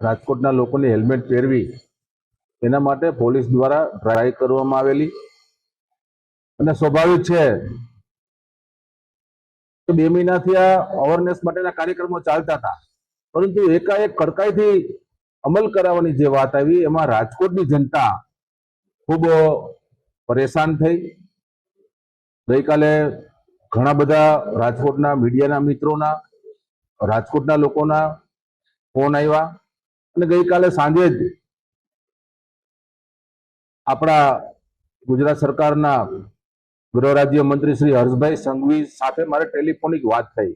રાજકોટના લોકોને હેલ્મેટ પહેરવી, એના માટે પોલીસ દ્વારા ટ્રાય કરવામાં આવેલી. અને સ્વાભાવિક છે કે બે મહિનાથી આ અવેરનેસ માટેના કાર્યક્રમો ચાલતા હતા. પરંતુ એકાએક કડકાઈથી અમલ કરાવવાની જે વાત આવી, એમાં રાજકોટની જનતા ખૂબ પરેશાન થઈ. ગઈકાલે ઘણા બધા રાજકોટના મીડિયાના મિત્રોના, રાજકોટના લોકોના ફોન આવ્યા. અને ગઈકાલે સાંજે જ આપણા ગુજરાત સરકારના ગૃહ રાજ્ય મંત્રી શ્રી હર્ષભાઈ સંઘવી સાથે મારે ટેલિફોનિક વાત થઈ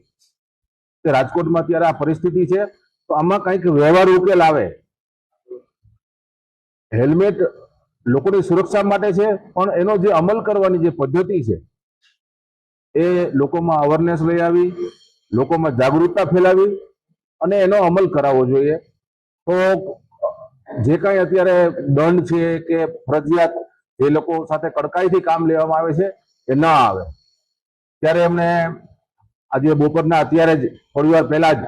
કે રાજકોટમાં અત્યારે આ પરિસ્થિતિ છે, તો આમાં કંઈક વ્યવહાર ઉકેલ આવે. હેલ્મેટ લોકોની સુરક્ષા માટે છે, પણ એનો જે અમલ કરવાની જે પદ્ધતિ છે, એ લોકોમાં અવેરનેસ લઈ આવી, લોકોમાં જાગૃતતા ફેલાવી અને એનો અમલ કરાવવો જોઈએ. તો જે કાંઈ અત્યારે દંડ છે કે ફરજિયાત જે લોકો સાથે કડકાઈથી કામ લેવામાં આવે છે એ ના આવે. ત્યારે એમને આજે બપોરના અત્યારે જ થોડી વાર પહેલા જ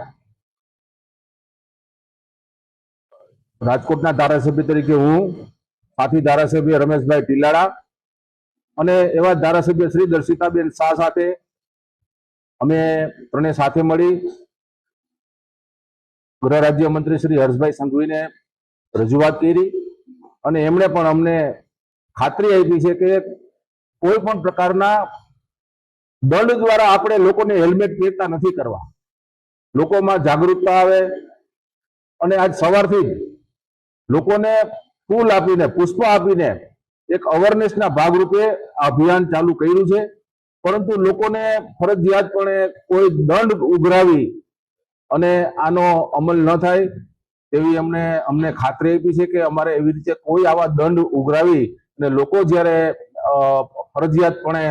રાજકોટના ધારાસભ્ય તરીકે હું, સાથી ધારાસભ્ય રમેશભાઈ ટીલાડા અને એવા ધારાસભ્ય શ્રી દર્શિતાબેન શાહ સાથે અમે ત્રણે સાથે મળી ગૃહ રાજ્ય મંત્રી શ્રી હર્ષભાઈ સંઘવીને રજૂઆત કરી અને એમણે પણ અમને ખાતરી આપી છે કે કોઈ પણ પ્રકારના દંડ દ્વારા આપણે લોકોને હેલ્મેટ પહેરતા નથી કરવા. લોકોમાં જાગૃતતા આવે અને આજ સવારથી જ લોકોને ફૂલ આપીને, પુષ્પ આપીને એક અવેરનેસના ભાગરૂપે અભિયાન ચાલુ કર્યું છે. પરંતુ લોકોને ફરજિયાતપણે કોઈ દંડ ઉઘરાવી અને આનો અમલ ન થાય તેવી અમને અમને ખાતરી આપી છે કે અમારે એવી રીતે કોઈ આવા દંડ ઉઘરાવી અને લોકો જ્યારે ફરજિયાતપણે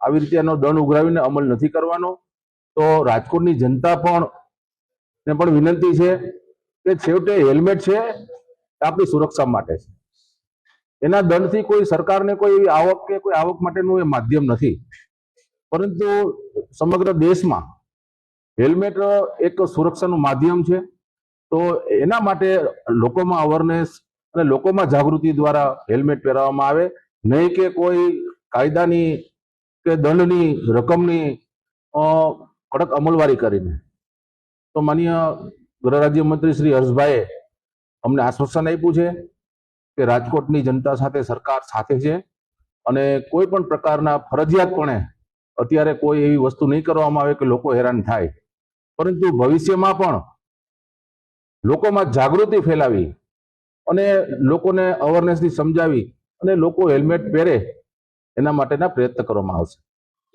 આવી રીતે એનો દંડ ઉઘરાવીને અમલ નથી કરવાનો, તો રાજકોટની જનતા પણ ને પણ વિનંતી છે કે છેવટે હેલ્મેટ છે, આપણી સુરક્ષા માટે છે. એના દંડથી કોઈ સરકારને કોઈ એવી આવક કે કોઈ આવક માટેનું એ માધ્યમ નથી. પરંતુ સમગ્ર દેશમાં હેલ્મેટ એક સુરક્ષાનું માધ્યમ છે. તો એના માટે લોકોમાં અવેરનેસ અને લોકોમાં જાગૃતિ દ્વારા હેલ્મેટ પહેરાવવામાં આવે. નહીં કે કોઈ કાયદાની કે દંડની રકમની કડક અમલવારી કરીને. તો માનીય ગૃહ રાજ્યમંત્રી શ્રી હર્ષભાઈએ અમને આશ્વાસન આપ્યું છે કે રાજકોટની જનતા સાથે સરકાર સાથે છે અને કોઈ પણ પ્રકારના ફરજિયાતપણે અત્યારે કોઈ એવી વસ્તુ નહીં કરવામાં આવે કે લોકો હેરાન થાય. પરંતુ ભવિષ્યમાં પણ લોકોમાં જાગૃતિ ફેલાવી અને લોકોને અવેરનેસથી સમજાવી અને લોકો હેલ્મેટ પહેરે એના માટેના પ્રયત્ન કરવામાં આવશે.